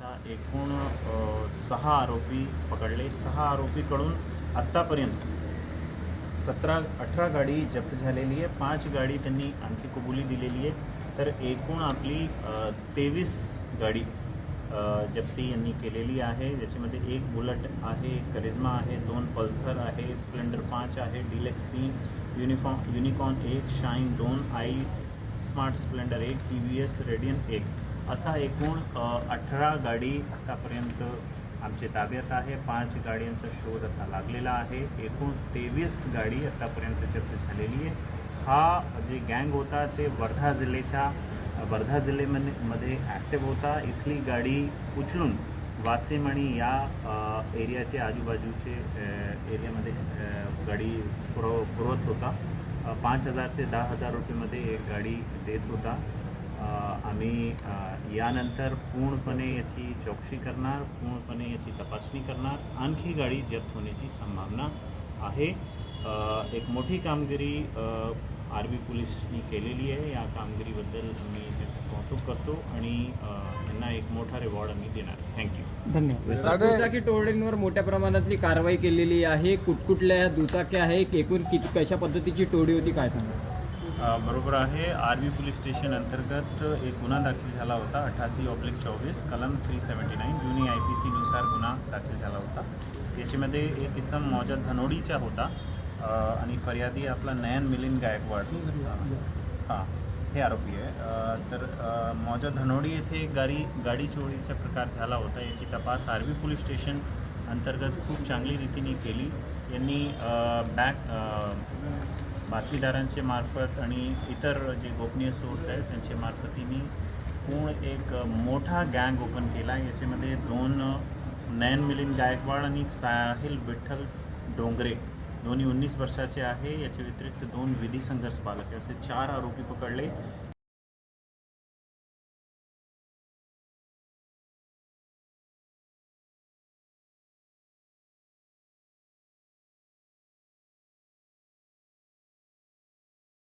असा एकूण सहा आरोपी पकडले. सहा आरोपीकडून आत्तापर्यंत सतरा अठरा गाडी जप्त झालेली आहे. पाच गाडी त्यांनी आणखी कबुली दिलेली आहे. तर एकूण आपली तेवीस गाडी जप्ती यांनी केलेली आहे. ज्याच्यामध्ये एक बुलट आहे एक करिझमा आहे दोन पल्सर आहे स्प्लेंडर पाच आहे डिलेक्स तीन युनिफॉर्म युनिकॉर्न एक शाईन दोन आई स्मार्ट स्प्लेंडर एक टी व्ही एस रेडियन एक. असा एकूण अठरा गाडी आतापर्यंत आमच्या ताब्यात आहे. पाच गाड्यांचा शोध आता लागलेला आहे. एकूण तेवीस गाडी आतापर्यंत जप्त झालेली आहे. हा जे गँग होता ते वर्धा जिल्ह्याच्या वर्धा जिल्ह्यामध्ये मध्ये ॲक्टिव्ह होता. इथली गाडी उचलून वासिम आणि या एरियाचे आजूबाजूचे एरियामध्ये गाडी पुरव पुरवत होता. पाच हजार ते दहा हजार रुपयेमध्ये एक गाडी देत होता. आम्ही यानंतर पूर्णपणे याची चौकशी करणार पूर्णपणे याची तपासणी करणार. आणखी गाडी जप्त होण्याची संभावना आहे. एक मोठी कामगिरी आर बी पोलिसनी केलेली आहे. या कामगिरीबद्दल मी त्याचं कौतुक करतो आणि अ, यांना एक मोठा रिवॉर्ड आम्ही देणार थँक्यू धन्यवाद. दुचाकी टोळींवर मोठ्या प्रमाणातली कारवाई केलेली आहे. कुठकुठल्या दुचाक्या आहे एकूण किती कशा पद्धतीची टोळी होती? काय सांगा बरोबर आहे. आर्मी पोलीस स्टेशन अंतर्गत एक गुन्हा दाखल झाला होता अठ्ठासी ऑब्लिक चोवीस कलम थ्री सेवन्टी नाईन जुनी आय पी सीनुसार गुन्हा दाखल झाला होता. त्याच्यामध्ये एक इसम मौजा धनोडीचा होता. आणि फर्यादी आपला नयन मिलिंद गायकवाड. हां हे आरोपी आहे. तर मौजा धनोडी येथे गाडी गाडी चोरीचा प्रकार झाला होता. याची तपास आर्वी पोलीस स्टेशन अंतर्गत खूप चांगली रीतीने केली. यांनी बॅक बातमीदारांचे मार्फत आणि इतर जे गोपनीय सोर्स आहेत त्यांच्या मार्फतीने पूर्ण एक मोठा गँग ओपन केला. याच्यामध्ये दोन नयन मिलिंद गायकवाड आणि साहिल विठ्ठल डोंगरे. दोन्ही उन्नीस वर्षाचे आहे. याच्या व्यतिरिक्त दोन विधी संघर्ष पालक असे चार आरोपी पकडले.